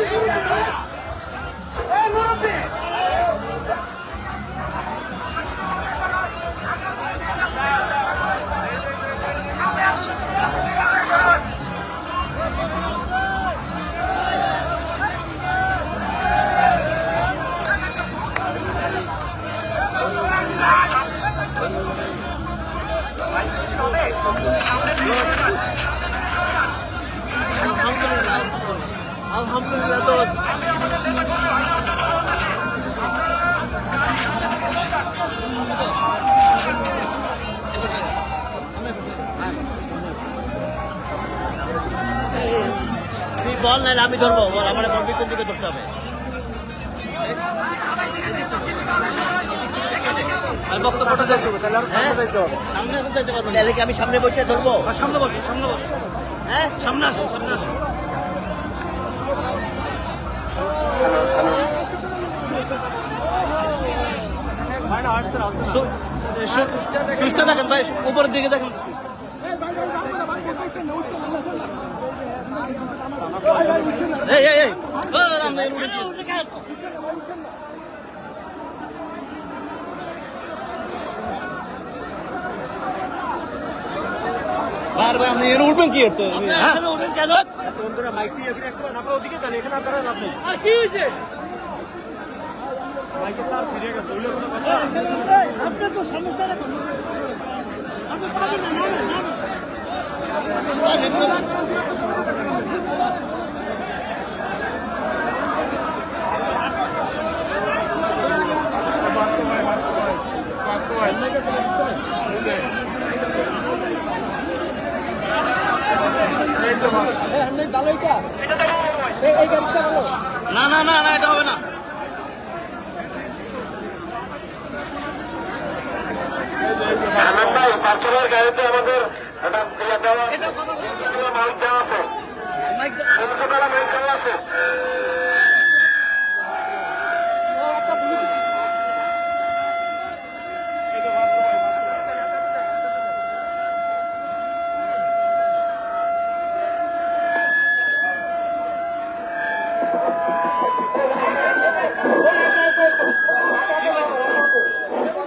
Yeah. তুই বল নাহলে আমি ধরবো। বল আমার বলবি কোন দিকে ধরতে হবে? হ্যাঁ? আমি সামনে বসে ধরবো? আর সামনে বসো সামনে বসো। হ্যাঁ? সামনে আসো সামনে আসো। সুইচটা দেখেন ভাই উপরের দিকে দেখেন। এই এই এই। ও, রাম ভাই, উঠে দিন। বার ভাই আপনি এর উঠবেন কি করতে? হ্যাঁ? কেন? বন্ধুরা মাইকটি এখানে একটু আপনারা ওদিকে যান এখানে আপনারা লাভ নেই। কি হয়েছে মাইকের তার সিরিয়ে গেছে ওইগুলো কোনো কথা আপনার তো সমস্যা রাখুন না না না না এটা হবে না পাঁচশোর গাড়িতে আমাদের একটা দেওয়া মাইক দেওয়া আছে। কলকাতার মাইক দেওয়া আছে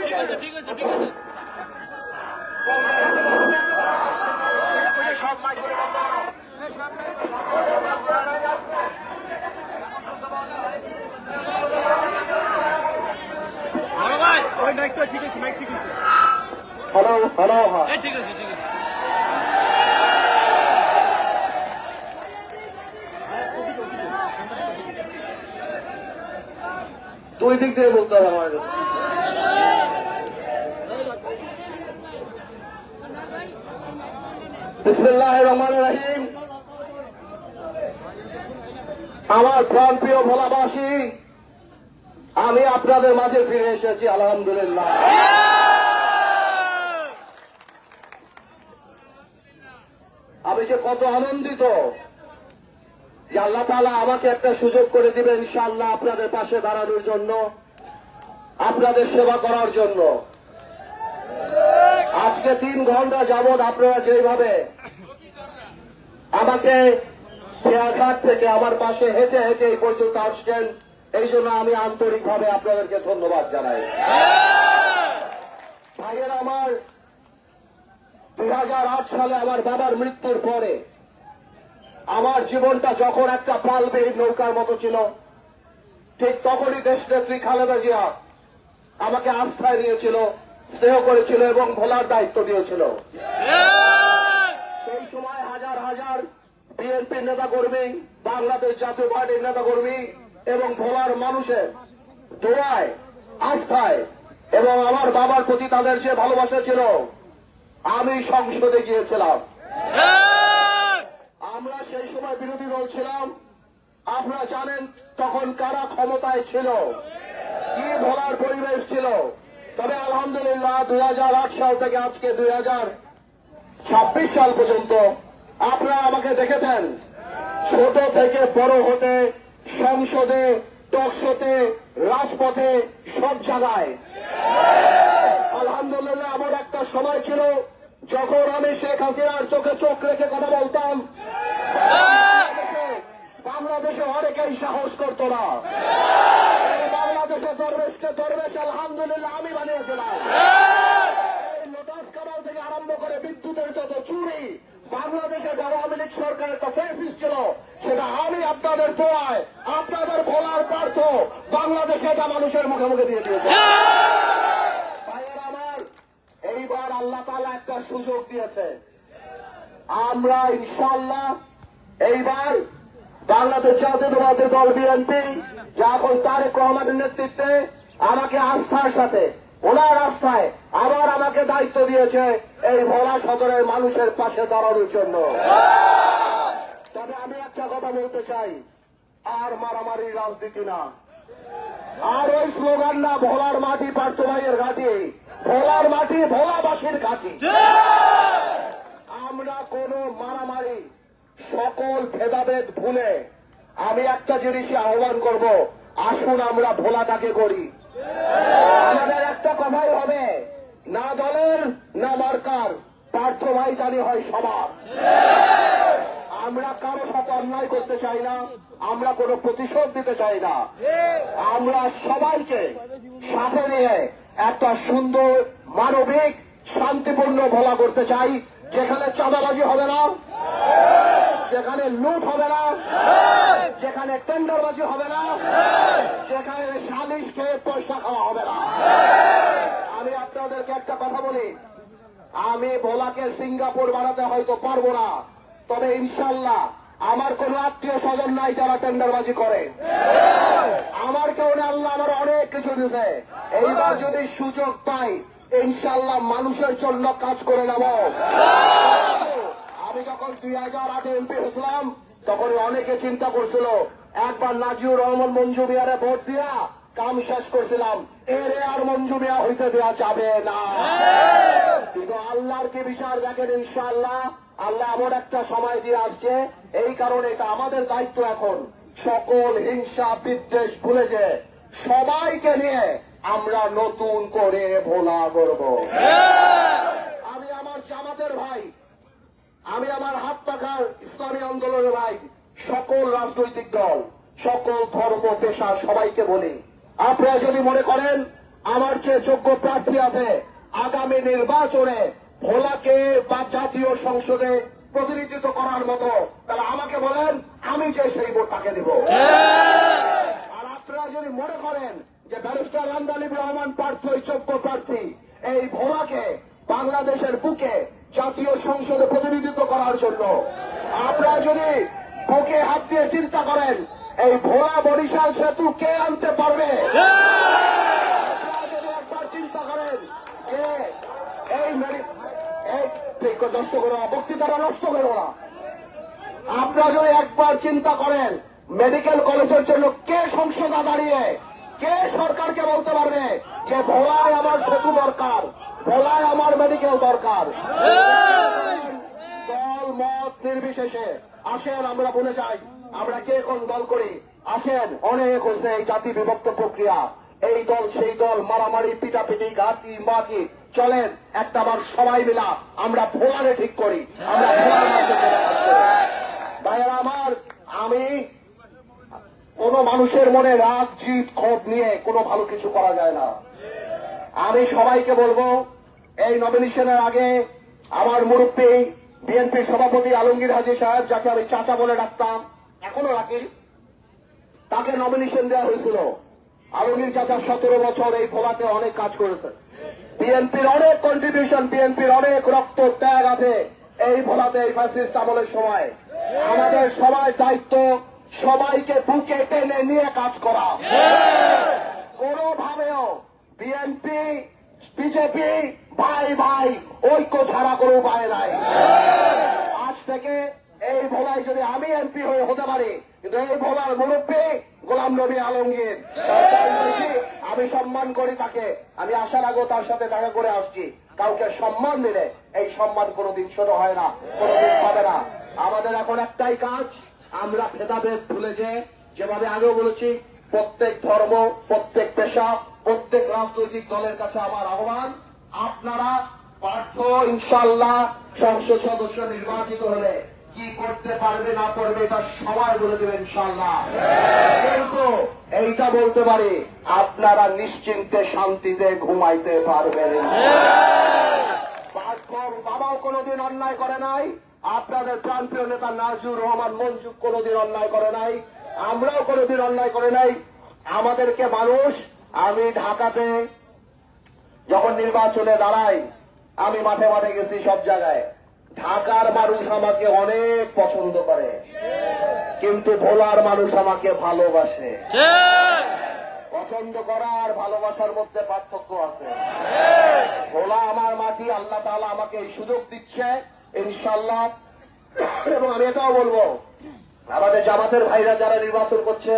ঠিক আছে ঠিক আছে ঠিক আছে সব মাইক বড় ভাই ওই মাইকটা ঠিক আছে মাইক ঠিক আছে হ্যালো হ্যালো এই ঠিক আছে ঠিক আছে। দুই দিক দিয়ে বলতে হবে আমার কাছে আমার প্রাণ প্রিয় ভোলাবাসী, আমি আপনাদের মাঝে ফিরে এসেছি, আলহামদুলিল্লাহ। আমি যে কত আনন্দিত যে আল্লাহ তালা আমাকে একটা সুযোগ করে দিবেন, ইনশাআল্লাহ আপনাদের পাশে দাঁড়ানোর জন্য, আপনাদের সেবা করার জন্য। আজকে তিন ঘণ্টা যাবৎ আপনারা যেভাবে আমাকে খেয়াঘাট থেকে আমার পাশে হেঁচে হেঁচে এই পর্যন্ত আসছেন, এই জন্য আমি আন্তরিকভাবে আপনাদেরকে ধন্যবাদ জানাই। ভাইয়ের, আমার দু হাজার আট সালে আমার বাবার মৃত্যুর পরে আমার জীবনটা যখন একটা পালবেহীন নৌকার মতো ছিল, ঠিক তখনই দেশ নেত্রী খালেদা জিয়া আমাকে আস্থায় দিয়েছিল স্নেহ করেছিল এবং ভোলার দায়িত্ব দিয়েছিল। সেই সময় হাজার হাজার বিএনপির নেতা কর্মী বাংলাদেশ জাতীয় পার্টির নেতা কর্মী এবং ভোলার মানুষের দোয়ায় আস্থায় এবং আমার বাবার প্রতি তাদের যে ভালোবাসা ছিল আমি সংসদে গিয়েছিলাম। আমরা সেই সময় বিরোধী দল ছিলাম। আপনারা জানেন তখন কারা ক্ষমতায় ছিল? কি ভোলার পরিবেশ ছিল? তবে আলহামদুলিল্লাহ দু হাজার আট সাল থেকে আজকে দুই ছাব্বিশ সাল পর্যন্ত আপনারা আমাকে দেখেছেন। ছোট থেকে বড় হতে, সংসদে টকশোতে রাজপথে, সব জায়গায়। আলহামদুলিল্লাহ আমার একটা সময় ছিল যখন আমি শেখ হাসিনার চোখে চোখ রেখে কথা বলতাম। বাংলাদেশে- অনেকেই সাহস করতো না। বাংলাদেশে দরবেশকে দরবেশ আলহামদুলিল্লাহ, আমি বানিয়েছিলাম। লোটাস কামাল থেকে আরম্ভ করে বিদ্যুতের যত চুরি, বাংলাদেশে যারা আওয়ামী লীগ সরকার একটা ফেসিস ছিল, সেটা আমি আপনাদের দোয়ায়, আপনাদের ভোলার পার্থ বাংলাদেশে এটা মানুষের মুখে মুখে দিয়ে দিয়েছে। আমার, এইবার আল্লাহ তালা একটা সুযোগ দিয়েছে। আমরা ইনশাল্লাহ এইবার বাংলাদেশ জাতীয়তাবাদী দল বিএনপি যা এখন তারেক রহমানের নেতৃত্বে আমাকে আস্থার সাথে ওনার আস্থায় আবার আমাকে দায়িত্ব দিয়েছে এই ভোলা সদরের মানুষের পাশে দাঁড়ানোর জন্য। তবে আমি একটা কথা বলতে চাই আর মারামারি রাজনীতি না। আর ওই স্লোগান না ভোলার মাটি পার্থ ভাইয়ের ঘাটি ভোলার মাটি ভোলাবাসীর ঘাটি। আমরা কোন মারামারি সকল ভেদাভেদ ভুলে আমি একটা জিনিসই আহ্বান করব, আসুন আমরা ভোলাটাকে করি। আমাদের একটা কথাই হবে, না দলের, না মার্কার, পার্থ ভাই জানি হয় সবার আমরা কারও সাথে অন্যায় করতে চাই না, আমরা কোনো প্রতিশোধ দিতে চাই না। আমরা সবাইকে সাথে নিয়ে একটা সুন্দর, মানবিক, শান্তিপূর্ণ ভোলা করতে চাই, যেখানে চাঁদাবাজি হবে না। যেখানে লুট হবে না যেখানে টেন্ডারবাজি হবে না যেখানে সালিশ খেয়ে পয়সা খাওয়া হবে না। আমি আপনাদেরকে একটা কথা বলি। আমি ভোলাকে সিঙ্গাপুর বানাতে হয়তো পারব না তবে ইনশাল্লাহ আমার কোন আত্মীয় স্বজন নাই যারা টেন্ডারবাজি করে। আমার কেউ নেই, আল্লাহ আমার অনেক কিছু দিছে এইবার যদি সুযোগ পাই ইনশাল্লাহ মানুষের জন্য কাজ করে নেব। আমি যখন দুই হাজার আটে এমপি হয়েছিলাম তখন অনেকে চিন্তা করছিল, একবার নাজিউর রহমান মঞ্জু মিয়ারে ভোট দিয়া কাম শেষ করছিলাম, এর আর মঞ্জু মিয়া হইতে দেওয়া যাবে না। কিন্তু আল্লাহর কি বিচার দেখেন ইনশাআল্লাহ? আল্লাহ এমন একটা সময় দিয়ে আসছে, এই কারণে এটা আমাদের দায়িত্ব এখন। সকল হিংসা, বিদ্বেষ ভুলে যে সবাইকে নিয়ে আমরা নতুন করে ভোলা করব। আমি আমার জামাতের ভাই আমি আমার হাত পাখার ইসলামী আন্দোলনের ভাই, সকল রাজনৈতিক দল, সকল ধর্ম, পেশা সবাইকে বলি। আপনারা যদি মনে করেন, আমার যে যোগ্য প্রার্থী আছে, আগামী নির্বাচনে ভোলাকে বা জাতীয় সংসদে প্রতিনিধিত্ব করার মতো, তাহলে আমাকে বলেন, আমি যে সেই ভোট তাকে দেব। আর আপনারা যদি মনে করেন যে ব্যারিস্টার আন্দালিব রহমান প্রার্থী যোগ্য প্রার্থী, এই ভোলাকে বাংলাদেশের বুকে জাতীয় সংসদে প্রতিনিধিত্ব করার জন্য। আপনারা যদি বুকে হাত দিয়ে চিন্তা করেন, এই ভোলা বরিশাল সেতু কে আনতে পারবে? একবার আপনারা যদি একবার চিন্তা করেন মেডিকেল কলেজের জন্য কে সংসদা দাঁড়িয়ে, কে সরকারকে বলতে পারবে যে ভোলায় আমার সেতু দরকার? ভোলায় আমার মেডিকেল দরকার। দল মত নির্বিশেষে। আসেন আমরা বলে যাই আমরা কে কোন দল করি? আসেন অনেক হয়েছে এই জাতি বিভক্ত প্রক্রিয়া। এই দল সেই দল মারামারি পিটাপিটি গাতি মাতি চলেন একটা বার সবাই মিলা আমরা ভোলারে ঠিক করি। আমরা। ভাইয়েরা আমার আমি কোন মানুষের মনে রাগ জিত ক্ষোভ নিয়ে কোনো ভালো কিছু করা যায় না। আমি সবাইকে বলব এই নমিনেশনের আগে আমার মুরব্বী বিএনপির সভাপতি আলমগীর হাজি সাহেব যাকে আমি চাচা বলে ডাকতাম এখনও রাখি। তাকে নমিনেশন দেওয়া হয়েছিল। আলমগীর চাচা সতেরো বছর এই ভোলাতে অনেক কাজ করেছেন। বিএনপির অনেক কন্ট্রিবিউশন বিএনপির অনেক রক্ত ত্যাগ আছে এই ভোলাতে এই ফ্যাসিস্ট আমলের সময়। আমাদের সবাই দায়িত্ব সবাইকে বুকে টেনে নিয়ে কাজ করা। কোনোভাবেও বিএনপি বিজেপি ভাই ভাই, ঐক্য ছাড়া কোনো উপায় নাই। আজ থেকে এই ভোলায় যদি আমি এমপি হয়ে হতে পারি, কিন্তু এই ভোলার মুরব্বী গোলাম নবী আলমগীর আমি সম্মান করি তাকে। আমি আসার আগেও তার সাথে দেখা করে আসছি। কাউকে সম্মান দিলে এই সম্মান কোনোদিন ছোট হয় না, কোনোদিন হবে না। আমাদের এখন একটাই কাজ, আমরা ভেদাভেদ ভুলে যে, যেভাবে আগেও বলেছি, প্রত্যেক ধর্ম, প্রত্যেক পেশা, প্রত্যেক রাজনৈতিক দলের কাছে আমার আহ্বান আপনারা পার্থ ইনশাল্লাহ সংসদ সদস্য নির্বাচিত হলে কি করতে পারবে, না পারবে এটা সবাই বলে দেবে ইনশাল্লাহ কিন্তু এইটা বলতে পারি, আপনারা নিশ্চিন্তে শান্তিতে ঘুমাইতে পারবেন। বাবাও কোনোদিন অন্যায় করে নাই, আপনাদের প্রাণপ্রিয় নেতা নাজুর রহমান মঞ্জু কোনোদিন অন্যায় করে নাই, আমরাও কোনোদিন অন্যায় করে নাই। আমাদেরকে মানুষ, আমি ঢাকাতে যখন নির্বাচনে দাঁড়াই, আমি মাঠে মাঠে গেছি সব জায়গায়। ঢাকার মানুষ আমাকে অনেক পছন্দ করে। কিন্তু ভোলার মানুষ আমাকে ভালোবাসে। পছন্দ করা আর ভালোবাসার মধ্যে পার্থক্য আছে। ভোলা আমার মাটি, আল্লাহ তাআলা আমাকে এই সুযোগ দিচ্ছে ইনশাল্লাহ এবং আমি এটাও বলব, আমাদের জামাতের ভাইরা যারা নির্বাচন করছে,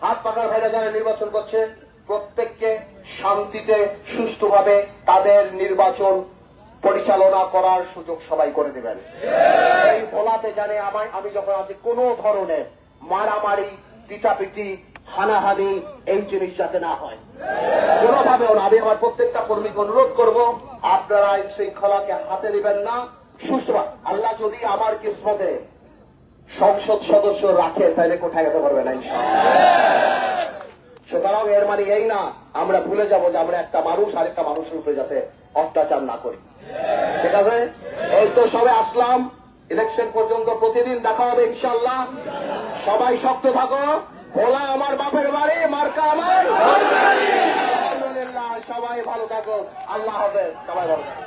হাত পাকার ভাইরা যারা নির্বাচন করছে প্রত্যেককে শান্তিতে, সুষ্ঠুভাবে তাদের নির্বাচন পরিচালনা করার সুযোগ সবাই করে দেবেন। এই ভোলাতে জানে আমায়, আমি যখন আছি কোন ধরনের মারামারি, পিটাপিটি, হানাহানি এই জিনিস যাতে না হয়। কোনোভাবেও না। আমি আমার প্রত্যেকটা কর্মীকে অনুরোধ করব, আপনারা এই শৃঙ্খলাকে হাতে নেবেন না। সুস্থ আল্লাহ যদি আমার কিসমতে সংসদ সদস্য রাখে, তাহলে কোথায় যেতে পারবে না। সুতরাং এর মানে এই না, আমরা ভুলে যাব যে আমরা একটা মানুষ আরেকটা মানুষের উপরে যাতে অত্যাচার না করি। ঠিক আছে? এই তো সবে আসলাম। ইলেকশন পর্যন্ত প্রতিদিন দেখা হবে ইনশাল্লাহ সবাই শক্ত থাকো। ভোলা আমার বাপের বাড়ি, মার্কা আমার সবাই ভালো থাকো। আল্লাহ হাফেজ। সবাই ভালো থাকো।